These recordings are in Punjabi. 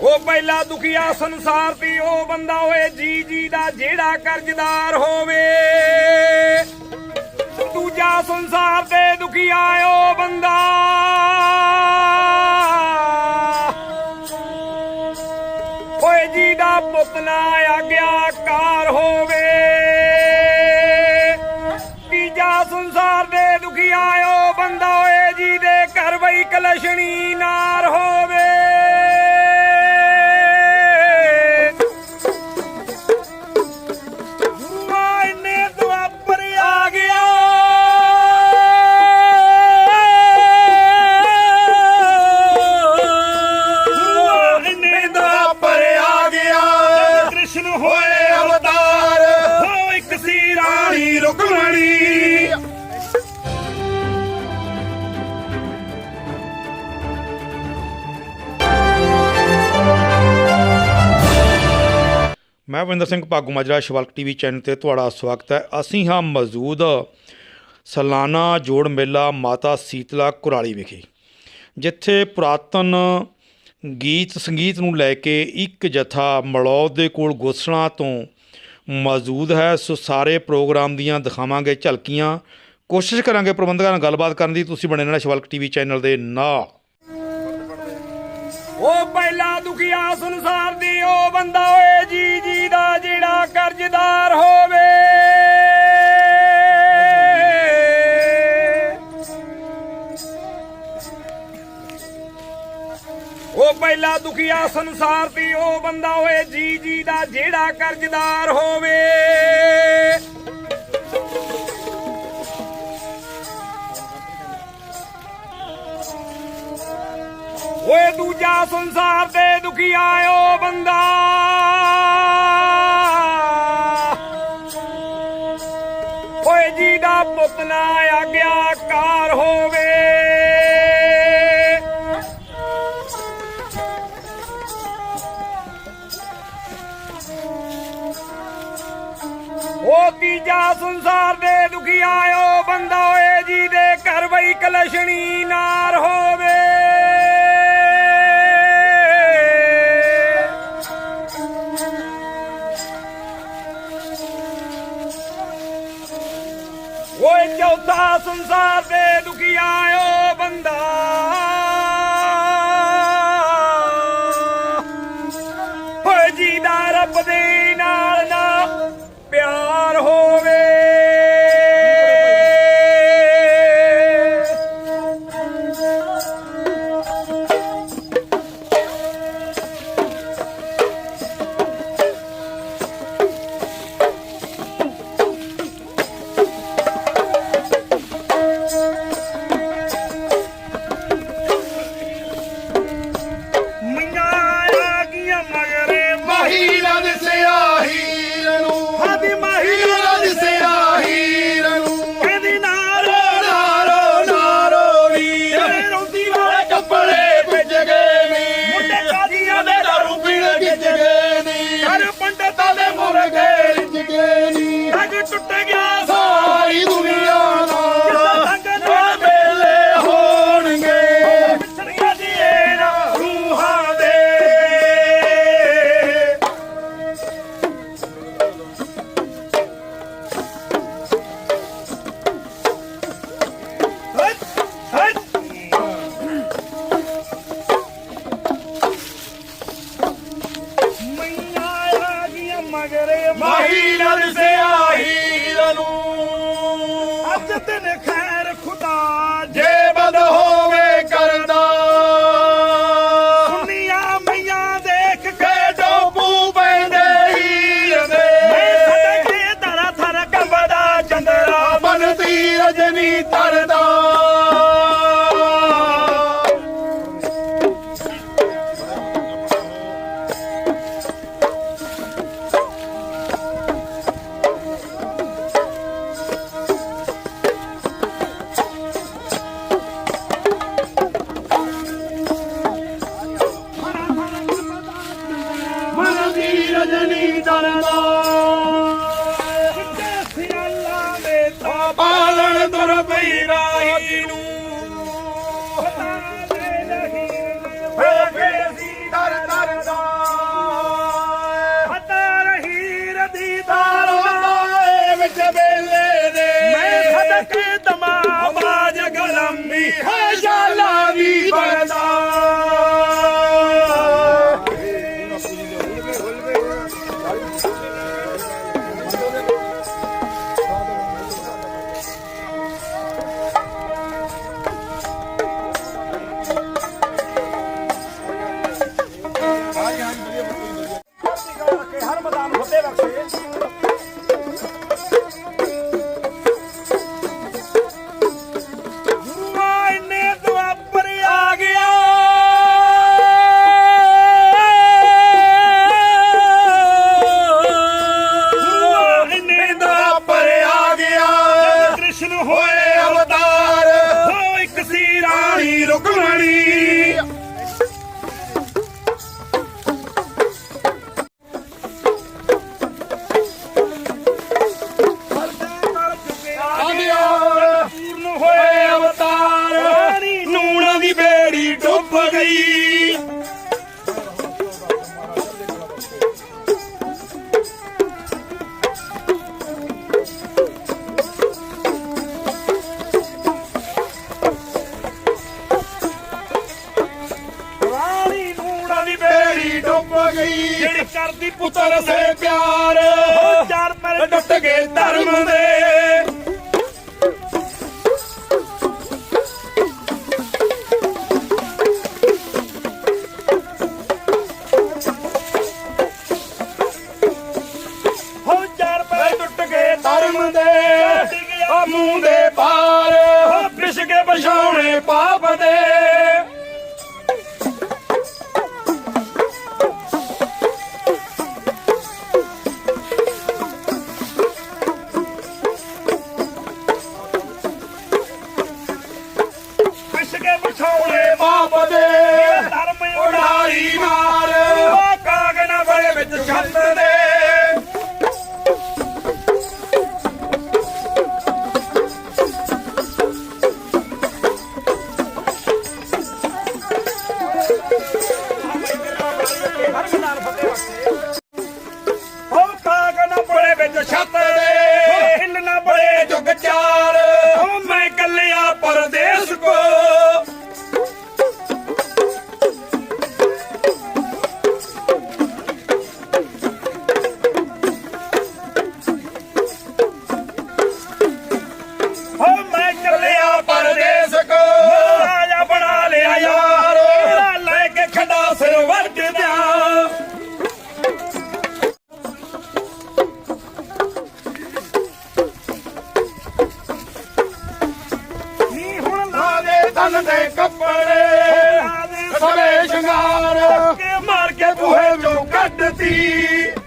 ਉਹ ਪਹਿਲਾ ਦੁਖੀਆ ਸੰਸਾਰ ਦੀ, ਉਹ ਬੰਦਾ ਹੋਏ ਜੀ ਜੀ ਦਾ ਜਿਹੜਾ ਕਰਜ਼ਦਾਰ ਹੋਵੇ। ਦੂਜਾ ਸੰਸਾਰ ਦੇ ਦੁਖੀਆ ਉਹ ਬੰਦਾ। ਓਏ ਜੀ ਦਾ ਪੁੱਤ ਨਾ ਆਗਿਆਕਾਰ ਹੋਵੇ। ਤੀਜਾ ਸੰਸਾਰ ਦੇ ਦੁਖੀਆ ਉਹ ਬੰਦਾ ਓਏ ਜੀ ਦੇ ਘਰ ਬਈ ਕਲਸ਼ਣੀ ਨਾਰ ਹੋਵੇ। ਮੈਂ ਵਿੰਦਰ ਸਿੰਘ ਭਾਗੂ ਮਾਜਰਾ, ਸ਼ਿਵਲਕ ਟੀਵੀ ਚੈਨਲ ਤੇ ਤੁਹਾਡਾ ਸਵਾਗਤ ਹੈ। ਅਸੀਂ ਹਾਂ ਮੌਜੂਦ ਸਾਲਾਨਾ ਜੋੜ ਮੇਲਾ ਮਾਤਾ ਸੀਤਲਾ ਕੁਰਾਲੀ ਵਿਖੇ, ਜਿੱਥੇ ਪੁਰਾਤਨ ਗੀਤ, ਸੰਗੀਤ ਨੂੰ ਲੈ ਕੇ ਇੱਕ ਜਥਾ ਮਲੌਦ ਦੇ ਕੋਲ ਗੋਸਣਾ ਤੋਂ ਮੌਜੂਦ ਹੈ। ਸੋ ਸਾਰੇ ਪ੍ਰੋਗਰਾਮ ਦੀਆਂ ਦਿਖਾਵਾਂਗੇ ਝਲਕੀਆਂ। ਕੋਸ਼ਿਸ਼ ਕਰਾਂਗੇ ਪ੍ਰਬੰਧਕਾਂ ਨਾਲ ਗੱਲਬਾਤ ਕਰਨ ਦੀ। ਤੁਸੀਂ ਬਣੇ ਰਹਿਣਾ ਸ਼ਿਵਲਕ ਟੀਵੀ ਚੈਨਲ ਦੇ ਨਾਲ। ਉਹ ਪਹਿਲਾ ਦੁਖੀਆ ਸੰਸਾਰ ਦੀ ਉਹ ਬੰਦਾ ਓਏ ਜੀ ਜੀ ਦਾ ਜਿਹੜਾ ਕਰਜ਼ਦਾਰ ਹੋਵੇ। ਉਹ ਪਹਿਲਾ ਦੁਖੀਆ ਸੰਸਾਰ ਦੀ ਉਹ ਬੰਦਾ ਓਏ ਜੀ ਜੀ ਦਾ ਜਿਹੜਾ ਕਰਜ਼ਦਾਰ ਹੋਵੇ। ਓਏ ਦੂਜਾ ਸੰਸਾਰ ਦੇ ਦੁਖੀ ਆਇਓ ਬੰਦਾ। ਓਏ ਜੀ ਦਾ ਪੁੱਤ ਨਾ ਆਗਿਆਕਾਰ ਹੋਵੇ। ਓ ਤੀਜਾ ਸੰਸਾਰ ਦੇ ਦੁਖੀ ਆਇਓ ਬੰਦਾ, ਓਏ ਜੀ ਦੇ ਘਰ ਬਈ ਕਲਸ਼ਣੀ ਨਾਰ ਹੋਵੇ ਓਏ ਚੌਥਾ ਸੰਸਾਰ ਦੇ ਦੁਖੀ ਆਇਓ ਬੰਦਾ। ਨੂੰ ਚੰਦਨੀ ਦਰਦਾ ਕਿੱਥੇ ਸਿਆਲਾ ਦੇ ਤਾਂ ਪਾਲਣ ਦੁਰ ਪਈ ਰਾਹੀ ਨੂੰ। ਤਮਾ ਬਾਜ ਗੁਲਾਮੀ। ਹੈ ਸ਼ਾਲਾ ਵੀ ਬਰਦਾ ਧਰਤੀ ਪੁੱਤਰ ਸੇ ਪਿਆਰ। ਹੋ ਜਨਮ ਡੁੱਟ ਗਏ ਧਰਮ ਦੇ। Jumper! ਸ਼ਿੰਗਾਰ। ਧੱਕੇ ਮਾਰ ਕੇ ਬੂਹੇ ਚੋਂ ਕੱਢਤੀ।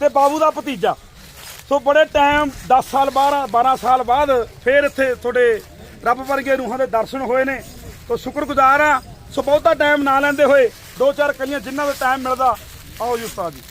ਤੇ ਬਾਬੂ ਦਾ ਭਤੀਜਾ। ਸੋ ਬੜੇ ਟਾਈਮ 10 ਸਾਲ 12 12 ਸਾਲ ਬਾਅਦ ਫੇਰ ਇੱਥੇ ਤੁਹਾਡੇ ਰੱਬ ਵਰਗੇ ਰੂਹਾਂ ਦੇ ਦਰਸ਼ਨ ਹੋਏ ਨੇ। ਤੋ ਸ਼ੁਕਰਗੁਜ਼ਾਰ ਆ। ਸੋ ਬਹੁਤਾ ਟਾਈਮ ਨਾ ਲੈਂਦੇ ਹੋਏ ਦੋ ਚਾਰ ਕਲੀਆਂ ਜਿੰਨਾ ਵੀ ਟਾਈਮ ਮਿਲਦਾ, ਆਓ ਜੀ ਉਸਤਾਦ ਜੀ।